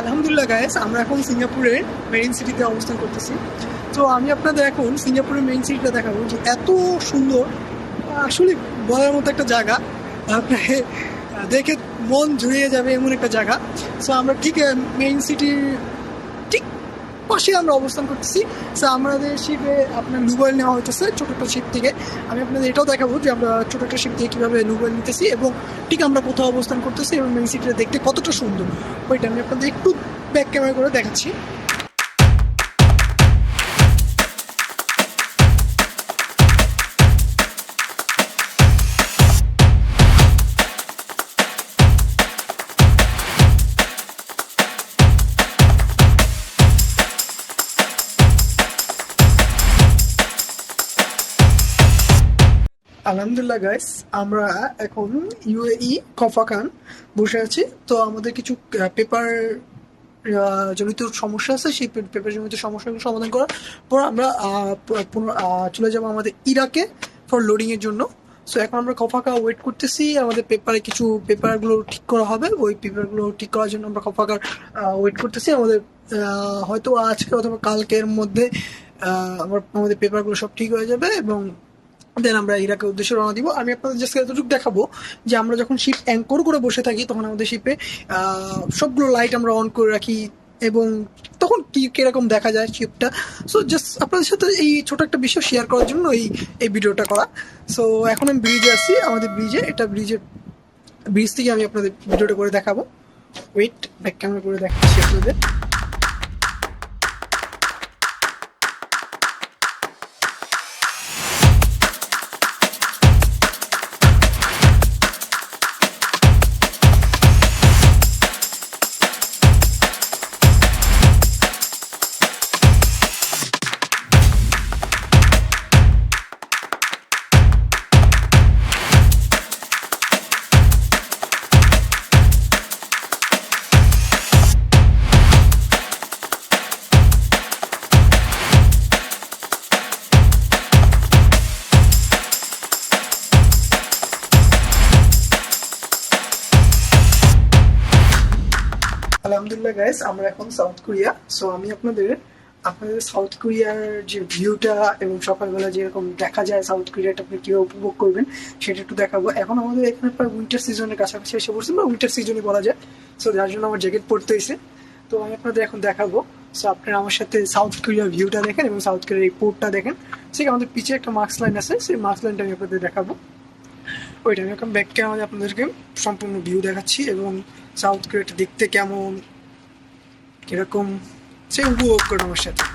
আলহামদুলিল্লাহ গায়েস আমরা এখন সিঙ্গাপুরের মেরিন সিটিতে অবস্থান করতেছি। তো আমি আপনাদের এখন সিঙ্গাপুরের মেইন সিটিটা দেখাবো যে এত সুন্দর, আসলে বলার মতো একটা জায়গা। আপনাকে দেখে মন জুড়িয়ে যাবে এমন একটা জায়গা। সো আমরা ঠিক মেইন সিটির ঠিক পাশে আমরা অবস্থান করতেছি। সো আমাদের শিপে আপনার নুবয়েল নেওয়া হইতেছে ছোটো একটা শিপ থেকে। আমি আপনাদের এটাও দেখাবো যে আমরা ছোটো একটা শিপ থেকে কীভাবে নুবয়েল নিতেছি এবং ঠিক আমরা কোথাও অবস্থান করতেছি এবং মেইন সিটিটা দেখতে কতটা সুন্দর। ওইটা আমি আপনাদের একটু ব্যাক ক্যামেরা করে দেখাচ্ছি। আলহামদুলিল্লাহ গাইস আমরা এখন ইউএই কফাকান বসে আছি। তো আমাদের কিছু পেপার জনিত সমস্যা আছে, সেই পেপার জনিত সমস্যাগুলো সমাধান করার পর আমরা চলে যাব আমাদের ইরাকে ফর লোডিং এর জন্য। সো এখন আমরা কফাকা ওয়েট করতেছি, আমাদের পেপারে কিছু পেপারগুলো ঠিক করা হবে। ওই পেপারগুলো ঠিক করার জন্য আমরা কফাকার ওয়েট করতেছি। আমাদের হয়তো আজকে অথবা কালকের মধ্যে আমার, আমাদের পেপারগুলো সব ঠিক হয়ে যাবে এবং দেন আমরা ইরাকের উদ্দেশ্যে রওনা দিব। আমি আপনাদের জাস্ট এতটুকু দেখাবো যে আমরা যখন শিপ অ্যাঙ্কর করে বসে থাকি, তখন আমাদের শিপে সবগুলো লাইট আমরা অন করে রাখি এবং তখন কি কীরকম দেখা যায় শিপটা সো জাস্ট আপনাদের সাথে এই ছোট একটা বিষয় শেয়ার করার জন্য এই এই ভিডিওটা করা। সো এখন আমি ব্রিজে আসছি আমাদের ব্রিজে এটা ব্রিজে ব্রিজ থেকে আমি আপনাদের ভিডিওটা করে দেখাবো। ওয়েট ব্যাক ক্যামেরা করে দেখাচ্ছি আপনাদের। আলহামদুলিল্লাহ গাইস আমরা এখন সাউথ কোরিয়া সো আমি আপনাদের আপনাদের সাউথ কোরিয়ার যে ভিউটা এবং সকালবেলা যেরকম দেখা যায় সাউথ কোরিয়াটা আপনি কীভাবে উপভোগ করবেন, সেটা একটু দেখাবো। এখন আমাদের এখানে প্রায় উইন্টার সিজনের কাছাকাছি এসে পড়ছে, বা উইন্টার সিজনই বলা যায়। সো যার জন্য আমার জ্যাকেট পরতে হয়েছে। তো আমি আপনাদের এখন দেখাবো। সো আপনারা আমার সাথে সাউথ কোরিয়ার ভিউটা দেখেন এবং সাউথ কোরিয়ার এই পোর্টটা দেখেন ঠিক আমাদের পিছে একটা মার্কস লাইন আছে, সেই মার্কস লাইনটা আমি আপনাদের দেখাবো। ওইটা আমি এখন ব্যাক ক্যামেরা আপনাদেরকে সম্পূর্ণ ভিউ দেখাচ্ছি এবং সাউথ কোরিয়াটা দেখতে কেমন, কীরকম সেম উপভোগ করে আমার সাথে।